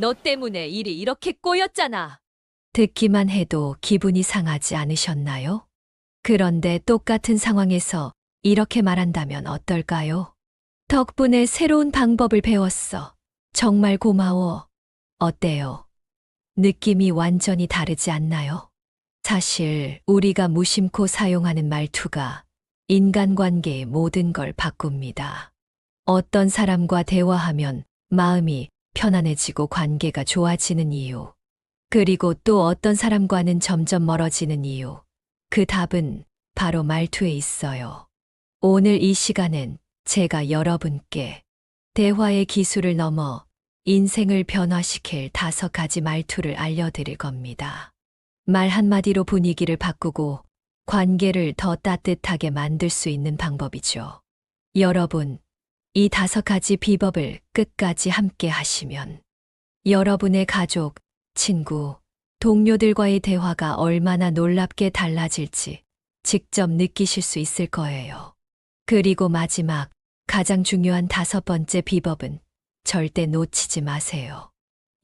너 때문에 일이 이렇게 꼬였잖아. 듣기만 해도 기분이 상하지 않으셨나요? 그런데 똑같은 상황에서 이렇게 말한다면 어떨까요? 덕분에 새로운 방법을 배웠어. 정말 고마워. 어때요? 느낌이 완전히 다르지 않나요? 사실 우리가 무심코 사용하는 말투가 인간관계의 모든 걸 바꿉니다. 어떤 사람과 대화하면 마음이 편안해지고 관계가 좋아지는 이유. 그리고 또 어떤 사람과는 점점 멀어지는 이유. 그 답은 바로 말투에 있어요. 오늘 이 시간엔 제가 여러분께 대화의 기술을 넘어 인생을 변화시킬 다섯 가지 말투를 알려드릴 겁니다. 말 한마디로 분위기를 바꾸고 관계를 더 따뜻하게 만들 수 있는 방법이죠. 여러분, 이 다섯 가지 비법을 끝까지 함께 하시면 여러분의 가족, 친구, 동료들과의 대화가 얼마나 놀랍게 달라질지 직접 느끼실 수 있을 거예요. 그리고 마지막, 가장 중요한 다섯 번째 비법은 절대 놓치지 마세요.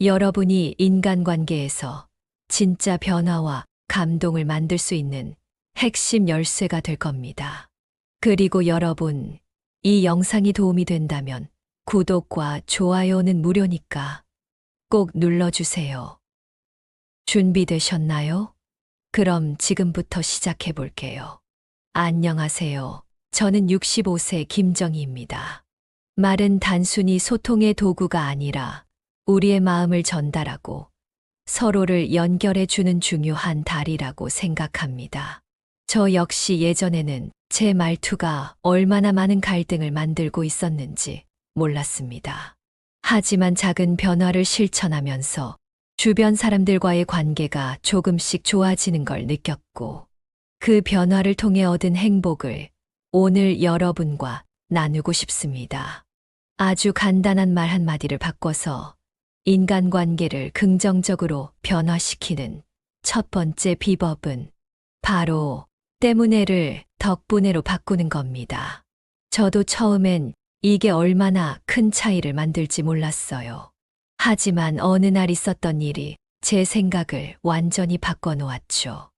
여러분이 인간관계에서 진짜 변화와 감동을 만들 수 있는 핵심 열쇠가 될 겁니다. 그리고 여러분, 이 영상이 도움이 된다면 구독과 좋아요는 무료니까 꼭 눌러주세요. 준비되셨나요? 그럼 지금부터 시작해 볼게요. 안녕하세요. 저는 65세 김정희입니다. 말은 단순히 소통의 도구가 아니라 우리의 마음을 전달하고 서로를 연결해 주는 중요한 달이라고 생각합니다. 저 역시 예전에는 제 말투가 얼마나 많은 갈등을 만들고 있었는지 몰랐습니다. 하지만 작은 변화를 실천하면서 주변 사람들과의 관계가 조금씩 좋아지는 걸 느꼈고 그 변화를 통해 얻은 행복을 오늘 여러분과 나누고 싶습니다. 아주 간단한 말 한마디를 바꿔서 인간관계를 긍정적으로 변화시키는 첫 번째 비법은 바로 때문에를 덕분에로 바꾸는 겁니다. 저도 처음엔 이게 얼마나 큰 차이를 만들지 몰랐어요. 하지만 어느 날 있었던 일이 제 생각을 완전히 바꿔놓았죠.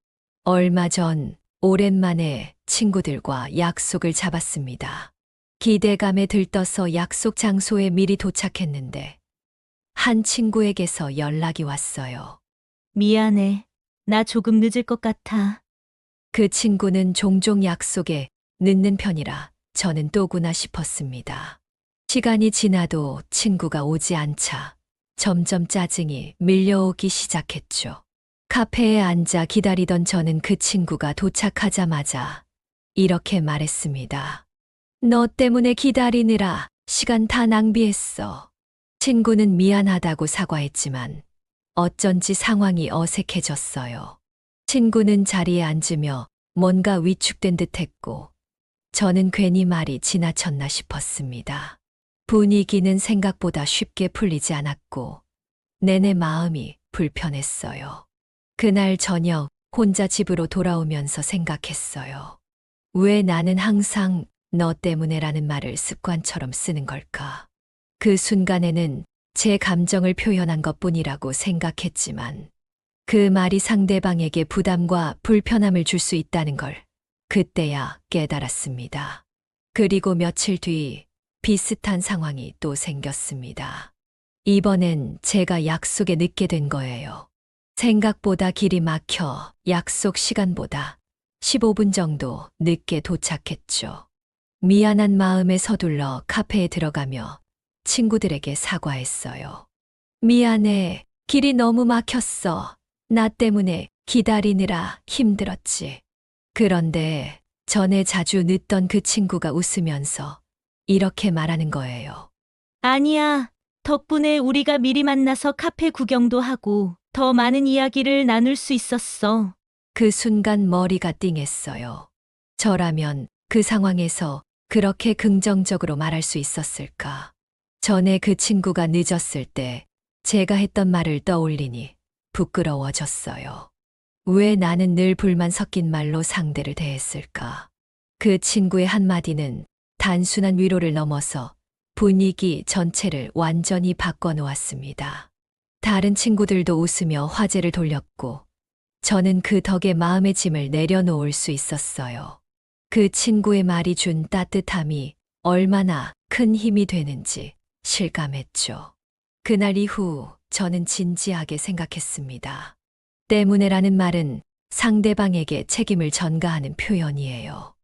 얼마 전 오랜만에 친구들과 약속을 잡았습니다. 기대감에 들떠서 약속 장소에 미리 도착했는데 한 친구에게서 연락이 왔어요. 미안해. 나 조금 늦을 것 같아. 그 친구는 종종 약속에 늦는 편이라 저는 또구나 싶었습니다. 시간이 지나도 친구가 오지 않자 점점 짜증이 밀려오기 시작했죠. 카페에 앉아 기다리던 저는 그 친구가 도착하자마자 이렇게 말했습니다. 너 때문에 기다리느라 시간 다 낭비했어. 친구는 미안하다고 사과했지만 어쩐지 상황이 어색해졌어요. 친구는 자리에 앉으며 뭔가 위축된 듯 했고 저는 괜히 말이 지나쳤나 싶었습니다. 분위기는 생각보다 쉽게 풀리지 않았고 내내 마음이 불편했어요. 그날 저녁 혼자 집으로 돌아오면서 생각했어요. 왜 나는 항상 너 때문에라는 말을 습관처럼 쓰는 걸까? 그 순간에는 제 감정을 표현한 것 뿐이라고 생각했지만 그 말이 상대방에게 부담과 불편함을 줄 수 있다는 걸 그때야 깨달았습니다. 그리고 며칠 뒤 비슷한 상황이 또 생겼습니다. 이번엔 제가 약속에 늦게 된 거예요. 생각보다 길이 막혀 약속 시간보다 15분 정도 늦게 도착했죠. 미안한 마음에 서둘러 카페에 들어가며 친구들에게 사과했어요. 미안해. 길이 너무 막혔어. 나 때문에 기다리느라 힘들었지. 그런데 전에 자주 늦던 그 친구가 웃으면서 이렇게 말하는 거예요. 아니야. 덕분에 우리가 미리 만나서 카페 구경도 하고 더 많은 이야기를 나눌 수 있었어. 그 순간 머리가 띵했어요. 저라면 그 상황에서 그렇게 긍정적으로 말할 수 있었을까? 전에 그 친구가 늦었을 때 제가 했던 말을 떠올리니 부끄러워졌어요. 왜 나는 늘 불만 섞인 말로 상대를 대했을까? 그 친구의 한마디는 단순한 위로를 넘어서 분위기 전체를 완전히 바꿔놓았습니다. 다른 친구들도 웃으며 화제를 돌렸고, 저는 그 덕에 마음의 짐을 내려놓을 수 있었어요. 그 친구의 말이 준 따뜻함이 얼마나 큰 힘이 되는지 실감했죠. 그날 이후 저는 진지하게 생각했습니다. 때문에라는 말은 상대방에게 책임을 전가하는 표현이에요.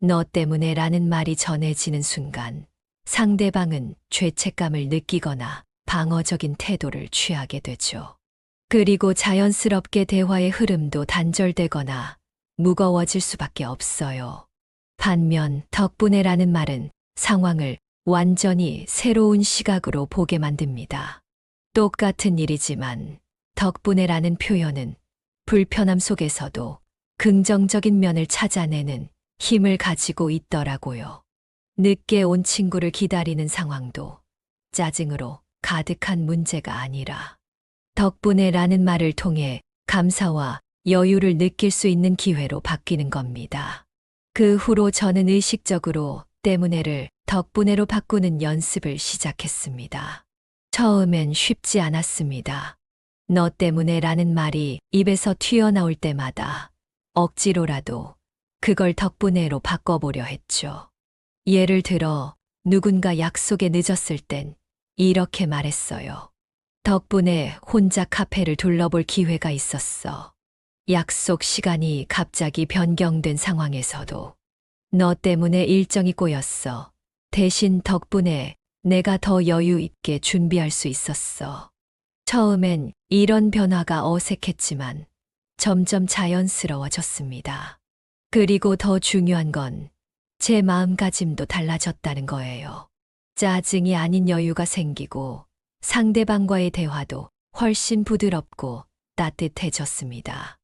너 때문에라는 말이 전해지는 순간 상대방은 죄책감을 느끼거나 방어적인 태도를 취하게 되죠. 그리고 자연스럽게 대화의 흐름도 단절되거나 무거워질 수밖에 없어요. 반면 덕분에라는 말은 상황을 완전히 새로운 시각으로 보게 만듭니다. 똑같은 일이지만 덕분에라는 표현은 불편함 속에서도 긍정적인 면을 찾아내는 힘을 가지고 있더라고요. 늦게 온 친구를 기다리는 상황도 짜증으로 가득한 문제가 아니라 덕분에라는 말을 통해 감사와 여유를 느낄 수 있는 기회로 바뀌는 겁니다. 그 후로 저는 의식적으로 때문에를 덕분에로 바꾸는 연습을 시작했습니다. 처음엔 쉽지 않았습니다. 너 때문에 라는 말이 입에서 튀어나올 때마다 억지로라도 그걸 덕분에로 바꿔보려 했죠. 예를 들어 누군가 약속에 늦었을 땐 이렇게 말했어요. 덕분에 혼자 카페를 둘러볼 기회가 있었어. 약속 시간이 갑자기 변경된 상황에서도 너 때문에 일정이 꼬였어. 대신 덕분에 내가 더 여유 있게 준비할 수 있었어. 처음엔 이런 변화가 어색했지만 점점 자연스러워졌습니다. 그리고 더 중요한 건 제 마음가짐도 달라졌다는 거예요. 짜증이 아닌 여유가 생기고 상대방과의 대화도 훨씬 부드럽고 따뜻해졌습니다.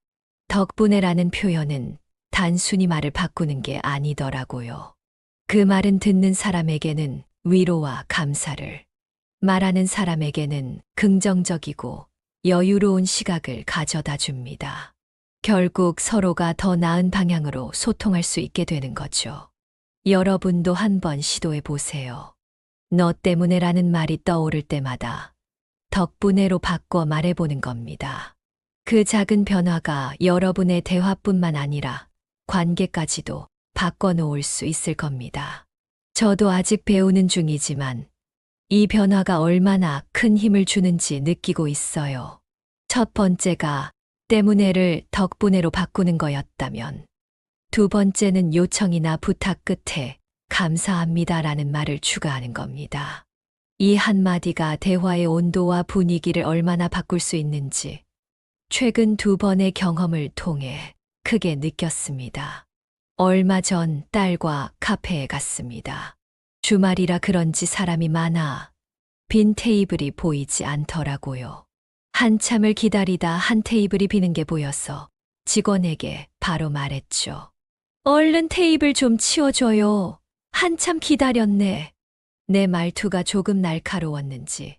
덕분에라는 표현은 단순히 말을 바꾸는 게 아니더라고요. 그 말은 듣는 사람에게는 위로와 감사를, 말하는 사람에게는 긍정적이고 여유로운 시각을 가져다 줍니다. 결국 서로가 더 나은 방향으로 소통할 수 있게 되는 거죠. 여러분도 한번 시도해 보세요. 너 때문에 라는 말이 떠오를 때마다 덕분에로 바꿔 말해보는 겁니다. 그 작은 변화가 여러분의 대화뿐만 아니라 관계까지도 바꿔놓을 수 있을 겁니다. 저도 아직 배우는 중이지만 이 변화가 얼마나 큰 힘을 주는지 느끼고 있어요. 첫 번째가 때문에를 덕분에로 바꾸는 거였다면 두 번째는 요청이나 부탁 끝에 감사합니다라는 말을 추가하는 겁니다. 이 한마디가 대화의 온도와 분위기를 얼마나 바꿀 수 있는지 최근 두 번의 경험을 통해 크게 느꼈습니다. 얼마 전 딸과 카페에 갔습니다. 주말이라 그런지 사람이 많아 빈 테이블이 보이지 않더라고요. 한참을 기다리다 한 테이블이 비는 게 보여서 직원에게 바로 말했죠. 얼른 테이블 좀 치워줘요. 한참 기다렸네. 내 말투가 조금 날카로웠는지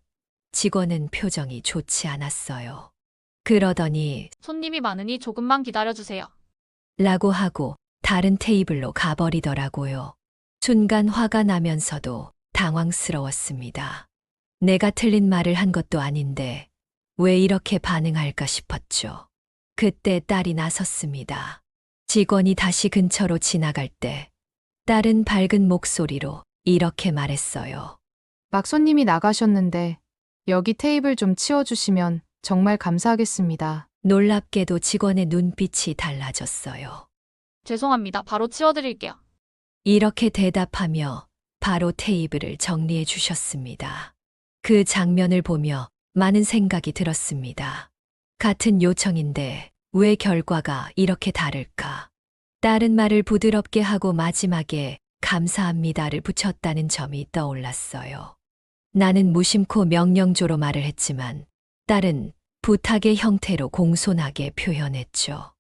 직원은 표정이 좋지 않았어요. 그러더니 손님이 많으니 조금만 기다려주세요. 라고 하고 다른 테이블로 가버리더라고요. 순간 화가 나면서도 당황스러웠습니다. 내가 틀린 말을 한 것도 아닌데 왜 이렇게 반응할까 싶었죠. 그때 딸이 나섰습니다. 직원이 다시 근처로 지나갈 때 딸은 밝은 목소리로 이렇게 말했어요. 막 손님이 나가셨는데 여기 테이블 좀 치워주시면 정말 감사하겠습니다. 놀랍게도 직원의 눈빛이 달라졌어요. 죄송합니다. 바로 치워드릴게요. 이렇게 대답하며 바로 테이블을 정리해 주셨습니다. 그 장면을 보며 많은 생각이 들었습니다. 같은 요청인데 왜 결과가 이렇게 다를까? 다른 말을 부드럽게 하고 마지막에 감사합니다를 붙였다는 점이 떠올랐어요. 나는 무심코 명령조로 말을 했지만 딸은 부탁의 형태로 공손하게 표현했죠.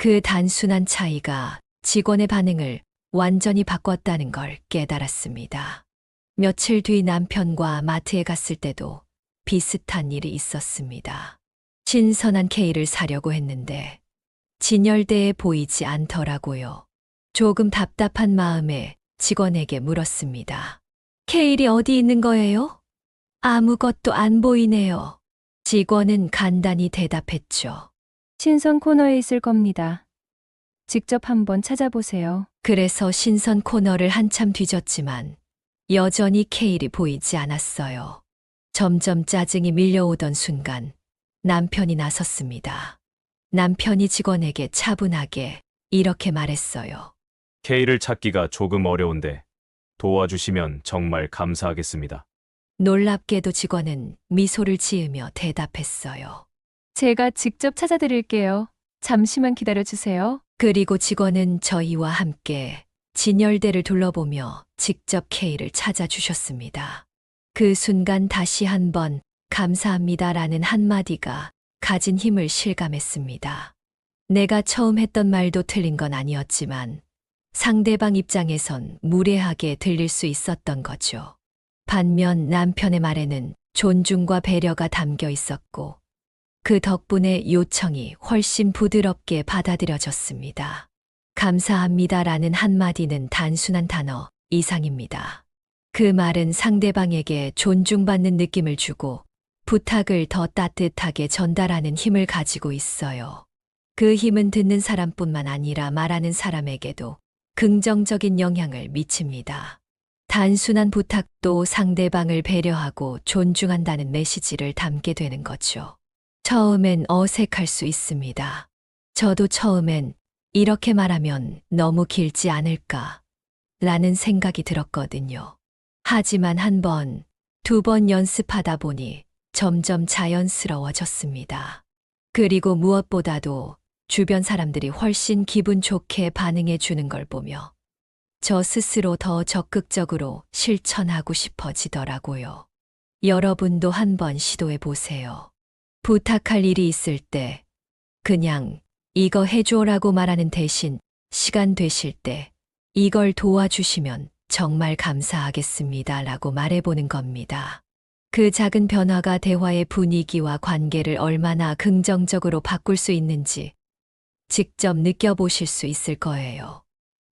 그 단순한 차이가 직원의 반응을 완전히 바꿨다는 걸 깨달았습니다. 며칠 뒤 남편과 마트에 갔을 때도 비슷한 일이 있었습니다. 신선한 케이를 사려고 했는데 진열대에 보이지 않더라고요. 조금 답답한 마음에 직원에게 물었습니다. 케일이 어디 있는 거예요? 아무것도 안 보이네요. 직원은 간단히 대답했죠. 신선 코너에 있을 겁니다. 직접 한번 찾아보세요. 그래서 신선 코너를 한참 뒤졌지만 여전히 케일이 보이지 않았어요. 점점 짜증이 밀려오던 순간 남편이 나섰습니다. 남편이 직원에게 차분하게 이렇게 말했어요. K를 찾기가 조금 어려운데 도와주시면 정말 감사하겠습니다. 놀랍게도 직원은 미소를 지으며 대답했어요. 제가 직접 찾아드릴게요. 잠시만 기다려주세요. 그리고 직원은 저희와 함께 진열대를 둘러보며 직접 K를 찾아주셨습니다. 그 순간 다시 한번 감사합니다라는 한마디가 가진 힘을 실감했습니다. 내가 처음 했던 말도 틀린 건 아니었지만 상대방 입장에선 무례하게 들릴 수 있었던 거죠. 반면 남편의 말에는 존중과 배려가 담겨 있었고 그 덕분에 요청이 훨씬 부드럽게 받아들여졌습니다. 감사합니다라는 한마디는 단순한 단어 이상입니다. 그 말은 상대방에게 존중받는 느낌을 주고 부탁을 더 따뜻하게 전달하는 힘을 가지고 있어요. 그 힘은 듣는 사람뿐만 아니라 말하는 사람에게도 긍정적인 영향을 미칩니다. 단순한 부탁도 상대방을 배려하고 존중한다는 메시지를 담게 되는 거죠. 처음엔 어색할 수 있습니다. 저도 처음엔 이렇게 말하면 너무 길지 않을까 라는 생각이 들었거든요. 하지만 한 번, 두 번 연습하다 보니 점점 자연스러워졌습니다. 그리고 무엇보다도 주변 사람들이 훨씬 기분 좋게 반응해 주는 걸 보며 저 스스로 더 적극적으로 실천하고 싶어지더라고요. 여러분도 한번 시도해 보세요. 부탁할 일이 있을 때 그냥 이거 해줘라고 말하는 대신 시간 되실 때 이걸 도와주시면 정말 감사하겠습니다 라고 말해보는 겁니다. 그 작은 변화가 대화의 분위기와 관계를 얼마나 긍정적으로 바꿀 수 있는지 직접 느껴보실 수 있을 거예요.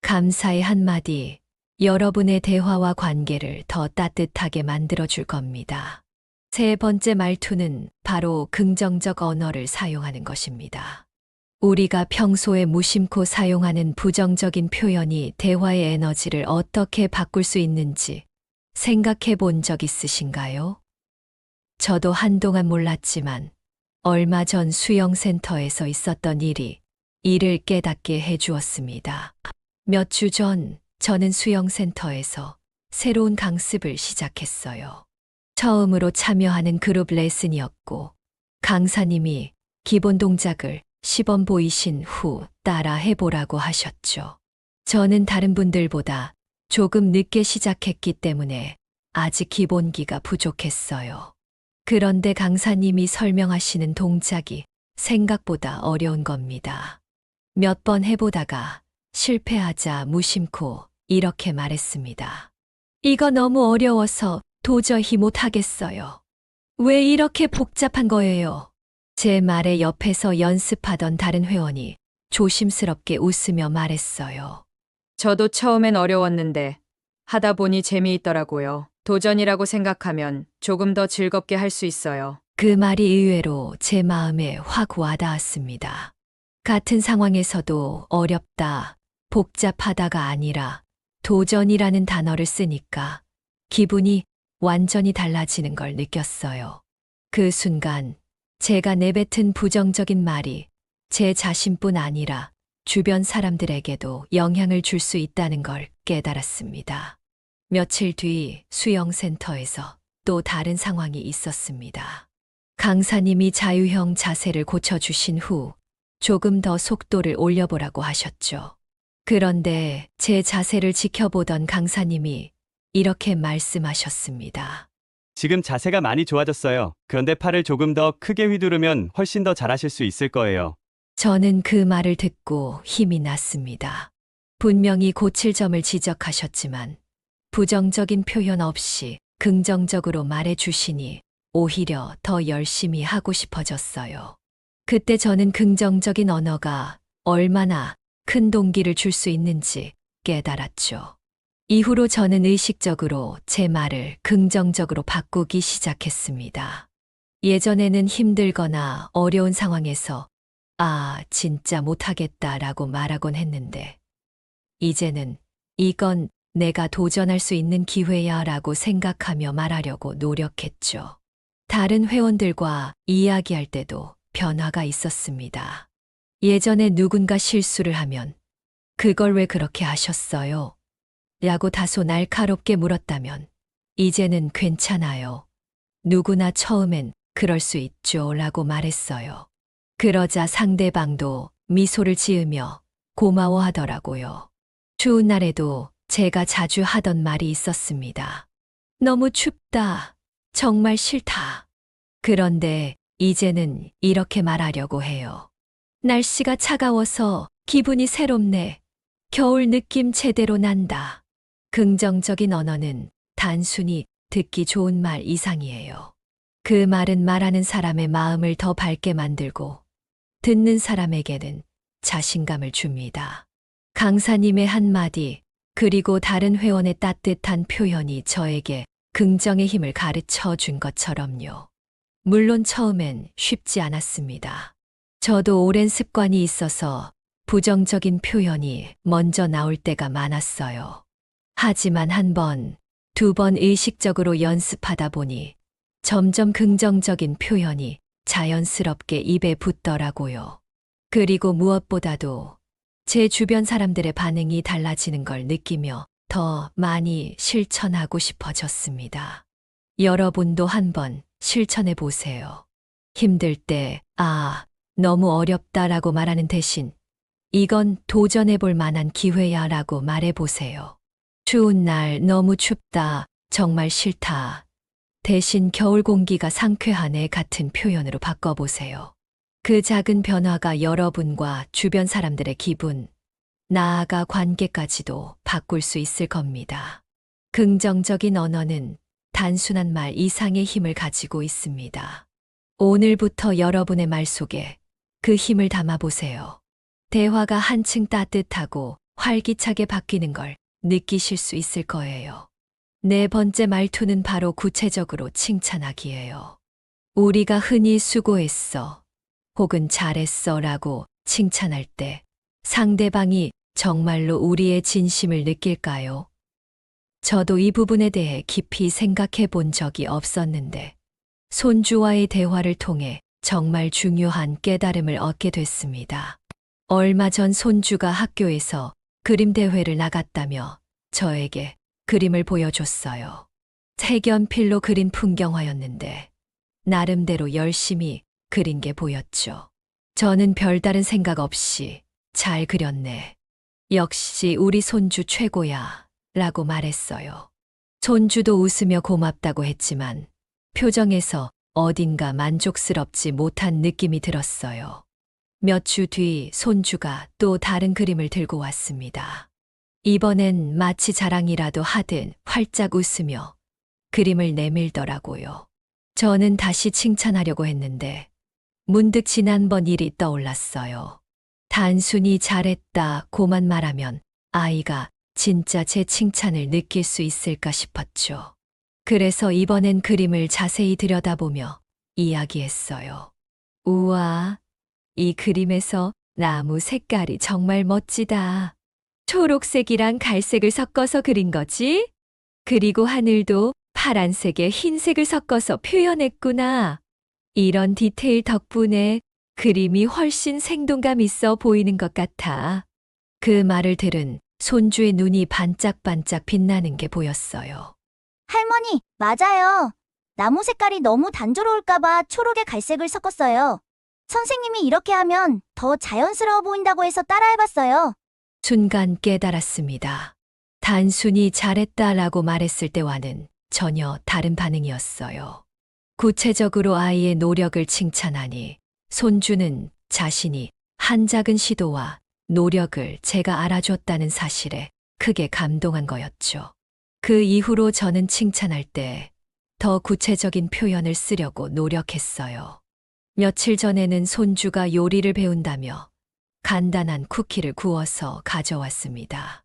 감사의 한마디, 여러분의 대화와 관계를 더 따뜻하게 만들어줄 겁니다. 세 번째 말투는 바로 긍정적 언어를 사용하는 것입니다. 우리가 평소에 무심코 사용하는 부정적인 표현이 대화의 에너지를 어떻게 바꿀 수 있는지 생각해 본 적 있으신가요? 저도 한동안 몰랐지만 얼마 전 수영센터에서 있었던 일이 이를 깨닫게 해 주었습니다. 몇 주 전 저는 수영센터에서 새로운 강습을 시작했어요. 처음으로 참여하는 그룹 레슨이었고 강사님이 기본 동작을 시범 보이신 후 따라 해보라고 하셨죠. 저는 다른 분들보다 조금 늦게 시작했기 때문에 아직 기본기가 부족했어요. 그런데 강사님이 설명하시는 동작이 생각보다 어려운 겁니다. 몇 번 해보다가 실패하자 무심코 이렇게 말했습니다. 이거 너무 어려워서 도저히 못하겠어요. 왜 이렇게 복잡한 거예요? 제 말에 옆에서 연습하던 다른 회원이 조심스럽게 웃으며 말했어요. 저도 처음엔 어려웠는데 하다 보니 재미있더라고요. 도전이라고 생각하면 조금 더 즐겁게 할 수 있어요. 그 말이 의외로 제 마음에 확 와닿았습니다. 같은 상황에서도 어렵다, 복잡하다가 아니라 도전이라는 단어를 쓰니까 기분이 완전히 달라지는 걸 느꼈어요. 그 순간 제가 내뱉은 부정적인 말이 제 자신뿐 아니라 주변 사람들에게도 영향을 줄 수 있다는 걸 깨달았습니다. 며칠 뒤 수영센터에서 또 다른 상황이 있었습니다. 강사님이 자유형 자세를 고쳐주신 후 조금 더 속도를 올려보라고 하셨죠. 그런데 제 자세를 지켜보던 강사님이 이렇게 말씀하셨습니다. 지금 자세가 많이 좋아졌어요. 그런데 팔을 조금 더 크게 휘두르면 훨씬 더 잘하실 수 있을 거예요. 저는 그 말을 듣고 힘이 났습니다. 분명히 고칠 점을 지적하셨지만 부정적인 표현 없이 긍정적으로 말해 주시니 오히려 더 열심히 하고 싶어졌어요. 그때 저는 긍정적인 언어가 얼마나 큰 동기를 줄 수 있는지 깨달았죠. 이후로 저는 의식적으로 제 말을 긍정적으로 바꾸기 시작했습니다. 예전에는 힘들거나 어려운 상황에서 아, 진짜 못하겠다 라고 말하곤 했는데, 이제는 이건 내가 도전할 수 있는 기회야 라고 생각하며 말하려고 노력했죠. 다른 회원들과 이야기할 때도 변화가 있었습니다. 예전에 누군가 실수를 하면 그걸 왜 그렇게 하셨어요? 라고 다소 날카롭게 물었다면 이제는 괜찮아요. 누구나 처음엔 그럴 수 있죠. 라고 말했어요. 그러자 상대방도 미소를 지으며 고마워하더라고요. 추운 날에도 제가 자주 하던 말이 있었습니다. 너무 춥다. 정말 싫다. 그런데 이제는 이렇게 말하려고 해요. 날씨가 차가워서 기분이 새롭네. 겨울 느낌 제대로 난다. 긍정적인 언어는 단순히 듣기 좋은 말 이상이에요. 그 말은 말하는 사람의 마음을 더 밝게 만들고 듣는 사람에게는 자신감을 줍니다. 강사님의 한마디, 그리고 다른 회원의 따뜻한 표현이 저에게 긍정의 힘을 가르쳐 준 것처럼요. 물론 처음엔 쉽지 않았습니다. 저도 오랜 습관이 있어서 부정적인 표현이 먼저 나올 때가 많았어요. 하지만 한 번, 두 번 의식적으로 연습하다 보니 점점 긍정적인 표현이 자연스럽게 입에 붙더라고요. 그리고 무엇보다도 제 주변 사람들의 반응이 달라지는 걸 느끼며 더 많이 실천하고 싶어졌습니다. 여러분도 한번 실천해 보세요. 힘들 때, 아, 너무 어렵다라고 말하는 대신 이건 도전해 볼 만한 기회야 라고 말해 보세요. 추운 날 너무 춥다, 정말 싫다. 대신 겨울 공기가 상쾌하네 같은 표현으로 바꿔보세요. 그 작은 변화가 여러분과 주변 사람들의 기분, 나아가 관계까지도 바꿀 수 있을 겁니다. 긍정적인 언어는 단순한 말 이상의 힘을 가지고 있습니다. 오늘부터 여러분의 말 속에 그 힘을 담아보세요. 대화가 한층 따뜻하고 활기차게 바뀌는 걸 느끼실 수 있을 거예요. 네 번째 말투는 바로 구체적으로 칭찬하기예요. 우리가 흔히 수고했어 혹은 잘했어 라고 칭찬할 때 상대방이 정말로 우리의 진심을 느낄까요? 저도 이 부분에 대해 깊이 생각해 본 적이 없었는데 손주와의 대화를 통해 정말 중요한 깨달음을 얻게 됐습니다. 얼마 전 손주가 학교에서 그림 대회를 나갔다며 저에게 그림을 보여줬어요. 색연필로 그린 풍경화였는데 나름대로 열심히 그린 게 보였죠. 저는 별다른 생각 없이 잘 그렸네. 역시 우리 손주 최고야. 라고 말했어요. 손주도 웃으며 고맙다고 했지만 표정에서 어딘가 만족스럽지 못한 느낌이 들었어요. 몇 주 뒤 손주가 또 다른 그림을 들고 왔습니다. 이번엔 마치 자랑이라도 하듯 활짝 웃으며 그림을 내밀더라고요. 저는 다시 칭찬하려고 했는데 문득 지난번 일이 떠올랐어요. 단순히 잘했다 고만 말하면 아이가 진짜 제 칭찬을 느낄 수 있을까 싶었죠. 그래서 이번엔 그림을 자세히 들여다보며 이야기했어요. 우와, 이 그림에서 나무 색깔이 정말 멋지다. 초록색이랑 갈색을 섞어서 그린 거지? 그리고 하늘도 파란색에 흰색을 섞어서 표현했구나. 이런 디테일 덕분에 그림이 훨씬 생동감 있어 보이는 것 같아. 그 말을 들은 손주의 눈이 반짝반짝 빛나는 게 보였어요. 할머니, 맞아요. 나무 색깔이 너무 단조로울까봐 초록에 갈색을 섞었어요. 선생님이 이렇게 하면 더 자연스러워 보인다고 해서 따라해봤어요. 순간 깨달았습니다. 단순히 잘했다라고 말했을 때와는 전혀 다른 반응이었어요. 구체적으로 아이의 노력을 칭찬하니 손주는 자신이 한 작은 시도와 노력을 제가 알아줬다는 사실에 크게 감동한 거였죠. 그 이후로 저는 칭찬할 때 더 구체적인 표현을 쓰려고 노력했어요. 며칠 전에는 손주가 요리를 배운다며 간단한 쿠키를 구워서 가져왔습니다.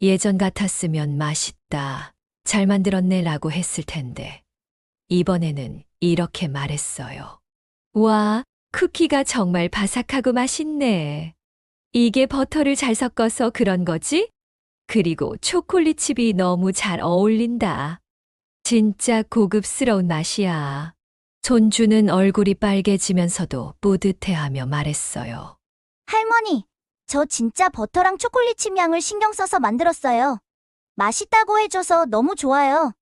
예전 같았으면 맛있다, 잘 만들었네 라고 했을 텐데, 이번에는 이렇게 말했어요. 와, 쿠키가 정말 바삭하고 맛있네. 이게 버터를 잘 섞어서 그런 거지? 그리고 초콜릿 칩이 너무 잘 어울린다. 진짜 고급스러운 맛이야. 손주는 얼굴이 빨개지면서도 뿌듯해하며 말했어요. 할머니, 저 진짜 버터랑 초콜릿 칩 양을 신경 써서 만들었어요. 맛있다고 해줘서 너무 좋아요.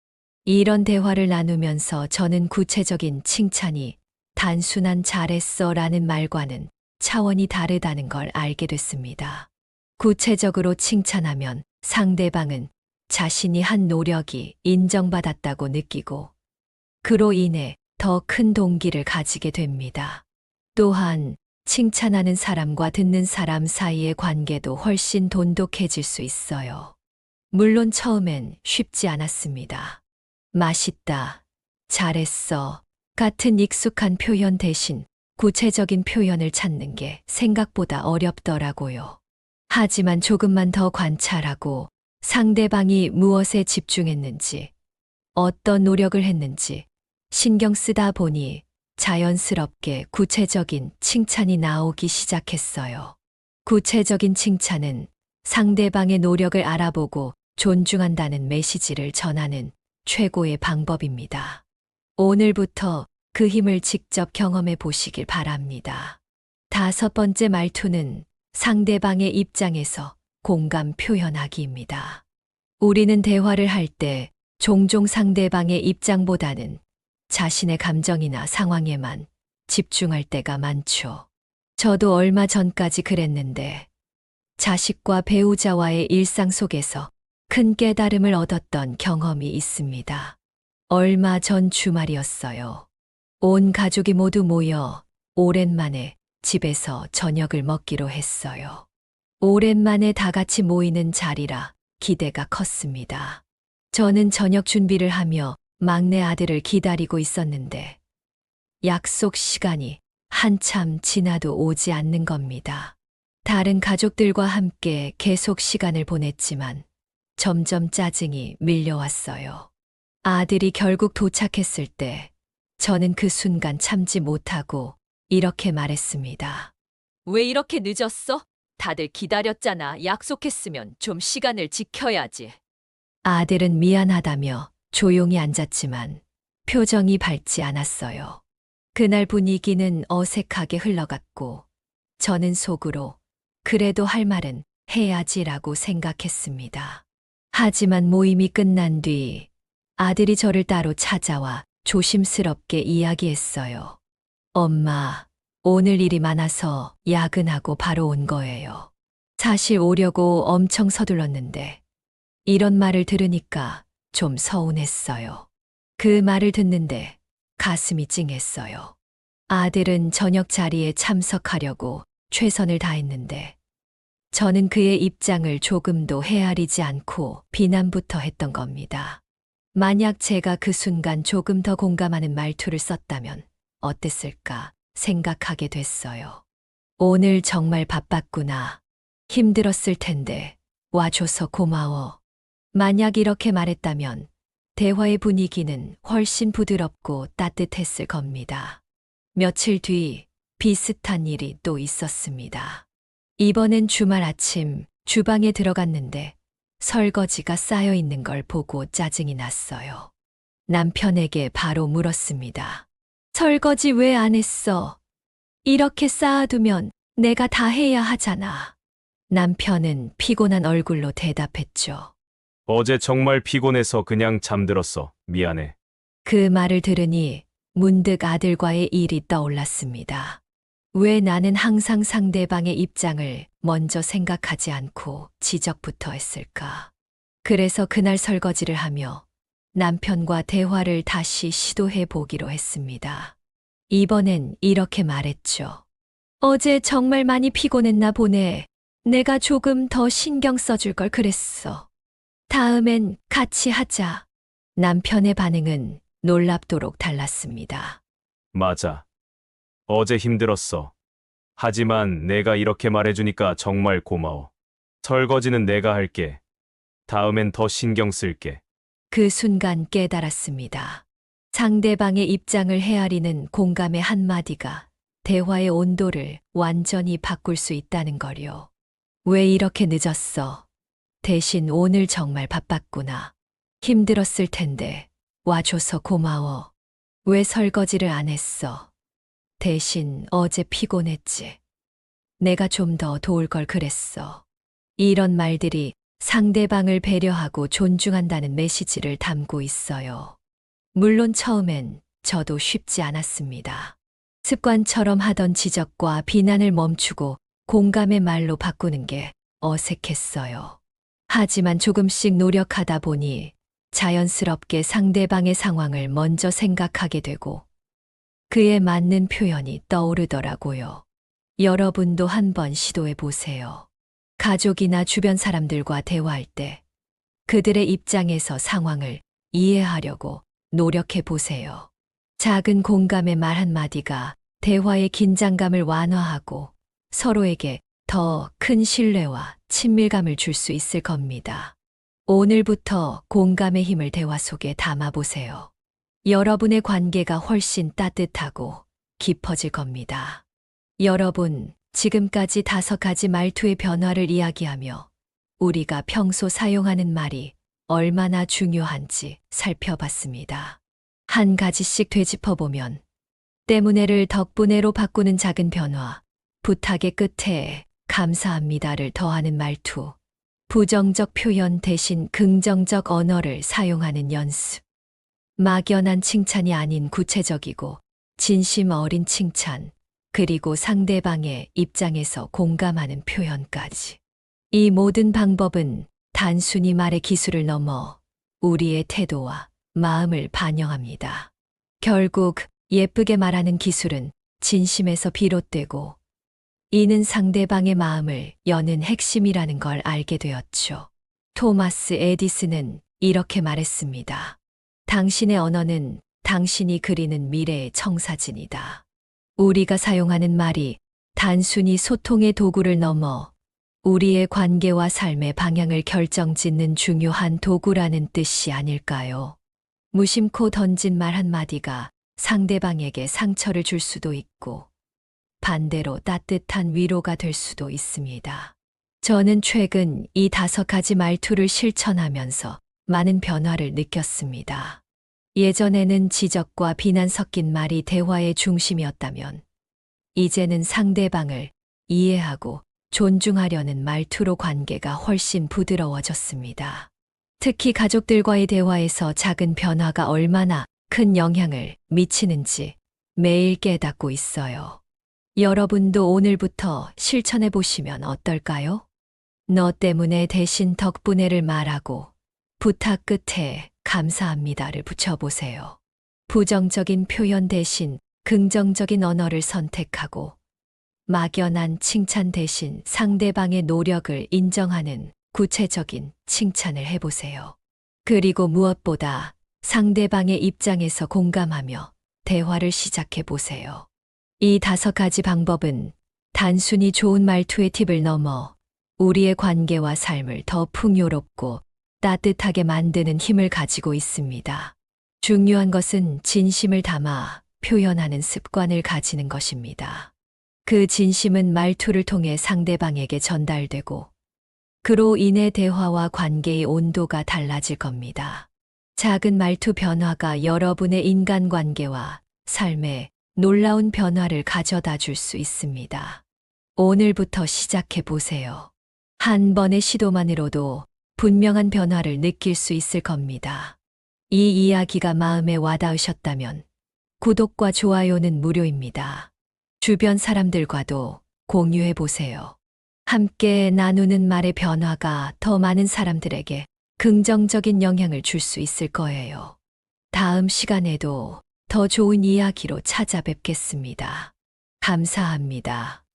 이런 대화를 나누면서 저는 구체적인 칭찬이 단순한 잘했어 라는 말과는 차원이 다르다는 걸 알게 됐습니다. 구체적으로 칭찬하면 상대방은 자신이 한 노력이 인정받았다고 느끼고 그로 인해 더 큰 동기를 가지게 됩니다. 또한 칭찬하는 사람과 듣는 사람 사이의 관계도 훨씬 돈독해질 수 있어요. 물론 처음엔 쉽지 않았습니다. 맛있다, 잘했어 같은 익숙한 표현 대신 구체적인 표현을 찾는 게 생각보다 어렵더라고요. 하지만 조금만 더 관찰하고 상대방이 무엇에 집중했는지, 어떤 노력을 했는지 신경 쓰다 보니 자연스럽게 구체적인 칭찬이 나오기 시작했어요. 구체적인 칭찬은 상대방의 노력을 알아보고 존중한다는 메시지를 전하는 최고의 방법입니다. 오늘부터 그 힘을 직접 경험해 보시길 바랍니다. 다섯 번째 말투는 상대방의 입장에서 공감 표현하기입니다. 우리는 대화를 할 때 종종 상대방의 입장보다는 자신의 감정이나 상황에만 집중할 때가 많죠. 저도 얼마 전까지 그랬는데 자식과 배우자와의 일상 속에서 큰 깨달음을 얻었던 경험이 있습니다. 얼마 전 주말이었어요. 온 가족이 모두 모여 오랜만에 집에서 저녁을 먹기로 했어요. 오랜만에 다 같이 모이는 자리라 기대가 컸습니다. 저는 저녁 준비를 하며 막내 아들을 기다리고 있었는데 약속 시간이 한참 지나도 오지 않는 겁니다. 다른 가족들과 함께 계속 시간을 보냈지만 점점 짜증이 밀려왔어요. 아들이 결국 도착했을 때 저는 그 순간 참지 못하고 이렇게 말했습니다. 왜 이렇게 늦었어? 다들 기다렸잖아. 약속했으면 좀 시간을 지켜야지. 아들은 미안하다며 조용히 앉았지만 표정이 밝지 않았어요. 그날 분위기는 어색하게 흘러갔고 저는 속으로 그래도 할 말은 해야지라고 생각했습니다. 하지만 모임이 끝난 뒤 아들이 저를 따로 찾아와 조심스럽게 이야기했어요. 엄마, 오늘 일이 많아서 야근하고 바로 온 거예요. 사실 오려고 엄청 서둘렀는데 이런 말을 들으니까 좀 서운했어요. 그 말을 듣는데 가슴이 찡했어요. 아들은 저녁 자리에 참석하려고 최선을 다했는데 저는 그의 입장을 조금도 헤아리지 않고 비난부터 했던 겁니다. 만약 제가 그 순간 조금 더 공감하는 말투를 썼다면 어땠을까 생각하게 됐어요. 오늘 정말 바빴구나. 힘들었을 텐데 와줘서 고마워. 만약 이렇게 말했다면 대화의 분위기는 훨씬 부드럽고 따뜻했을 겁니다. 며칠 뒤 비슷한 일이 또 있었습니다. 이번엔 주말 아침 주방에 들어갔는데 설거지가 쌓여 있는 걸 보고 짜증이 났어요. 남편에게 바로 물었습니다. 설거지 왜 안 했어? 이렇게 쌓아두면 내가 다 해야 하잖아. 남편은 피곤한 얼굴로 대답했죠. 어제 정말 피곤해서 그냥 잠들었어. 미안해. 그 말을 들으니 문득 아들과의 일이 떠올랐습니다. 왜 나는 항상 상대방의 입장을 먼저 생각하지 않고 지적부터 했을까? 그래서 그날 설거지를 하며 남편과 대화를 다시 시도해 보기로 했습니다. 이번엔 이렇게 말했죠. 어제 정말 많이 피곤했나 보네. 내가 조금 더 신경 써줄 걸 그랬어. 다음엔 같이 하자. 남편의 반응은 놀랍도록 달랐습니다. 맞아. 어제 힘들었어. 하지만 내가 이렇게 말해주니까 정말 고마워. 설거지는 내가 할게. 다음엔 더 신경 쓸게. 그 순간 깨달았습니다. 상대방의 입장을 헤아리는 공감의 한마디가 대화의 온도를 완전히 바꿀 수 있다는 거요. 왜 이렇게 늦었어? 대신 오늘 정말 바빴구나. 힘들었을 텐데 와줘서 고마워. 왜 설거지를 안 했어? 대신 어제 피곤했지. 내가 좀 더 도울 걸 그랬어. 이런 말들이 상대방을 배려하고 존중한다는 메시지를 담고 있어요. 물론 처음엔 저도 쉽지 않았습니다. 습관처럼 하던 지적과 비난을 멈추고 공감의 말로 바꾸는 게 어색했어요. 하지만 조금씩 노력하다 보니 자연스럽게 상대방의 상황을 먼저 생각하게 되고 그에 맞는 표현이 떠오르더라고요. 여러분도 한번 시도해 보세요. 가족이나 주변 사람들과 대화할 때 그들의 입장에서 상황을 이해하려고 노력해 보세요. 작은 공감의 말 한마디가 대화의 긴장감을 완화하고 서로에게 더 큰 신뢰와 친밀감을 줄 수 있을 겁니다. 오늘부터 공감의 힘을 대화 속에 담아 보세요. 여러분의 관계가 훨씬 따뜻하고 깊어질 겁니다. 여러분, 지금까지 다섯 가지 말투의 변화를 이야기하며 우리가 평소 사용하는 말이 얼마나 중요한지 살펴봤습니다. 한 가지씩 되짚어보면 때문에를 덕분에로 바꾸는 작은 변화, 부탁의 끝에 감사합니다를 더하는 말투, 부정적 표현 대신 긍정적 언어를 사용하는 연습, 막연한 칭찬이 아닌 구체적이고 진심 어린 칭찬, 그리고 상대방의 입장에서 공감하는 표현까지. 이 모든 방법은 단순히 말의 기술을 넘어 우리의 태도와 마음을 반영합니다. 결국 예쁘게 말하는 기술은 진심에서 비롯되고 이는 상대방의 마음을 여는 핵심이라는 걸 알게 되었죠. 토마스 에디슨은 이렇게 말했습니다. 당신의 언어는 당신이 그리는 미래의 청사진이다. 우리가 사용하는 말이 단순히 소통의 도구를 넘어 우리의 관계와 삶의 방향을 결정짓는 중요한 도구라는 뜻이 아닐까요? 무심코 던진 말 한마디가 상대방에게 상처를 줄 수도 있고 반대로 따뜻한 위로가 될 수도 있습니다. 저는 최근 이 다섯 가지 말투를 실천하면서 많은 변화를 느꼈습니다. 예전에는 지적과 비난 섞인 말이 대화의 중심이었다면, 이제는 상대방을 이해하고 존중하려는 말투로 관계가 훨씬 부드러워졌습니다. 특히 가족들과의 대화에서 작은 변화가 얼마나 큰 영향을 미치는지 매일 깨닫고 있어요. 여러분도 오늘부터 실천해 보시면 어떨까요? 너 때문에 대신 덕분에를 말하고 부탁 끝에 감사합니다를 붙여보세요. 부정적인 표현 대신 긍정적인 언어를 선택하고 막연한 칭찬 대신 상대방의 노력을 인정하는 구체적인 칭찬을 해보세요. 그리고 무엇보다 상대방의 입장에서 공감하며 대화를 시작해 보세요. 이 다섯 가지 방법은 단순히 좋은 말투의 팁을 넘어 우리의 관계와 삶을 더 풍요롭고 따뜻하게 만드는 힘을 가지고 있습니다. 중요한 것은 진심을 담아 표현하는 습관을 가지는 것입니다. 그 진심은 말투를 통해 상대방에게 전달되고, 그로 인해 대화와 관계의 온도가 달라질 겁니다. 작은 말투 변화가 여러분의 인간관계와 삶에 놀라운 변화를 가져다 줄 수 있습니다. 오늘부터 시작해 보세요. 한 번의 시도만으로도 분명한 변화를 느낄 수 있을 겁니다. 이 이야기가 마음에 와닿으셨다면 구독과 좋아요는 무료입니다. 주변 사람들과도 공유해 보세요. 함께 나누는 말의 변화가 더 많은 사람들에게 긍정적인 영향을 줄 수 있을 거예요. 다음 시간에도 더 좋은 이야기로 찾아뵙겠습니다. 감사합니다.